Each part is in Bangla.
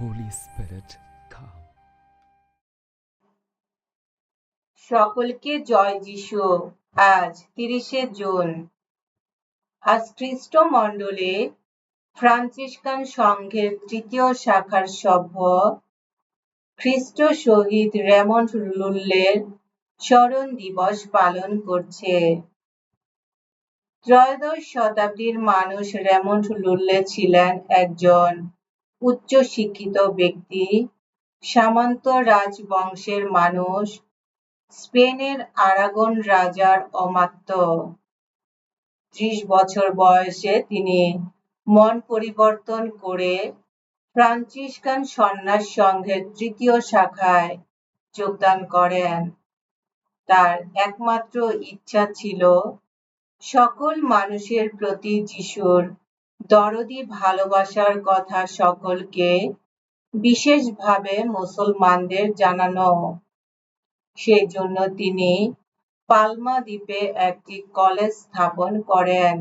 Holy Spirit, come. সকলকে জয় যিশু। আজ তিরিশে জুন। আজ খ্রিস্ট মণ্ডলে ফ্রান্সিসকান সংঘের তৃতীয় শাখার সভ্য খ্রিস্ট শহীদ রেমন্ড লুল্লের স্মরণ দিবস পালন করছে। ত্রয়োদশ শতাব্দীর মানুষ রেমন্ড লুল্লে ছিলেন একজন উচ্চ শিক্ষিত ব্যক্তি, সামন্ত রাজবংশের মানুষ, স্পেনের আরাগন রাজার অমাত্য। ত্রিশ বছর বয়সে তিনি মন পরিবর্তন করে ফ্রান্সিসকান সন্ন্যাস সংঘের তৃতীয় শাখায় যোগদান করেন। তার একমাত্র ইচ্ছা ছিল সকল মানুষের প্রতি যিশুর দরদি ভালোবাসার কথা সকলকে বিশেষভাবে মুসলমানদের জানানো। সেই জন্য তিনি পালমা দ্বীপে একটি কলেজ স্থাপন করেন।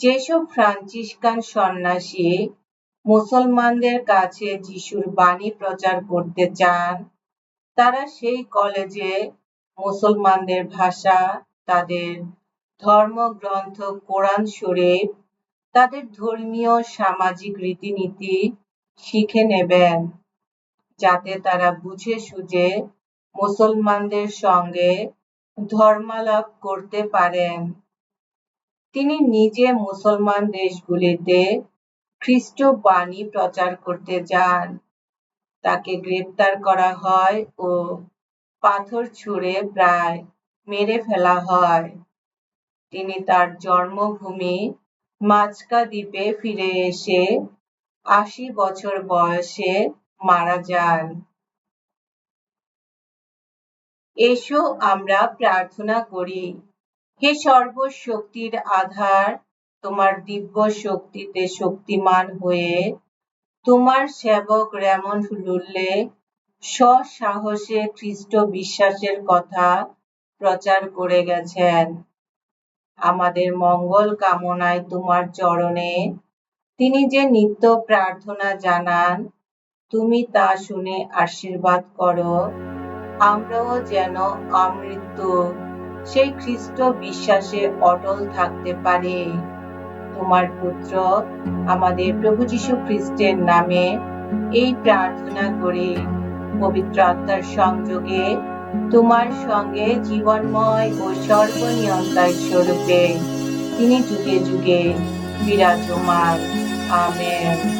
যেসব ফ্রান্সিসকান সন্ন্যাসী মুসলমানদের কাছে যিশুর বাণী প্রচার করতে চান, তারা সেই কলেজে মুসলমানদের ভাষা, তাদের ধর্মগ্রন্থ, কোরআন শরীফ তাদের ধর্মীয়, সামাজিক রীতিনীতি শিখে নেবেন, যাতে তারা বুঝে সুঝে মুসলমানদের সঙ্গে ধর্মালাপ করতে পারেন। তিনি নিজে মুসলমান দেশগুলিতে খ্রিস্ট বাণী প্রচার করতে যান। তাকে গ্রেপ্তার করা হয় ও পাথর ছুঁড়ে প্রায় মেরে ফেলা হয়। তিনি তার জন্মভূমি মাঝকা দ্বীপে ফিরে এসে আশি বছর বয়সে মারা যান। এসো আমরা প্রার্থনা করি, হে সর্বশক্তির আধার, তোমার দিব্য শক্তিতে শক্তিমান হয়ে, তোমার সেবক রেমন্ড লুল্লে সসাহসে খ্রিস্ট বিশ্বাসের কথা প্রচার করে গেছেন। আমাদের মঙ্গল কামনায় তোমার চরণে। তিনি যে নিত্য প্রার্থনা জানান, তুমি তা শুনে আশীর্বাদ করো। আমরাও যেন আমৃত্যু, সেই খ্রিস্ট বিশ্বাসে অটল থাকতে পারে। তোমার পুত্র আমাদের প্রভু যীশু খ্রিস্টের নামে এই প্রার্থনা করি। পবিত্র আত্মার সংযোগে তোমার সঙ্গে জীবনময় ও সর্বনিয়ন্তায় স্বরূপে তিনি যুগে যুগে বিরাজমান। আমেন।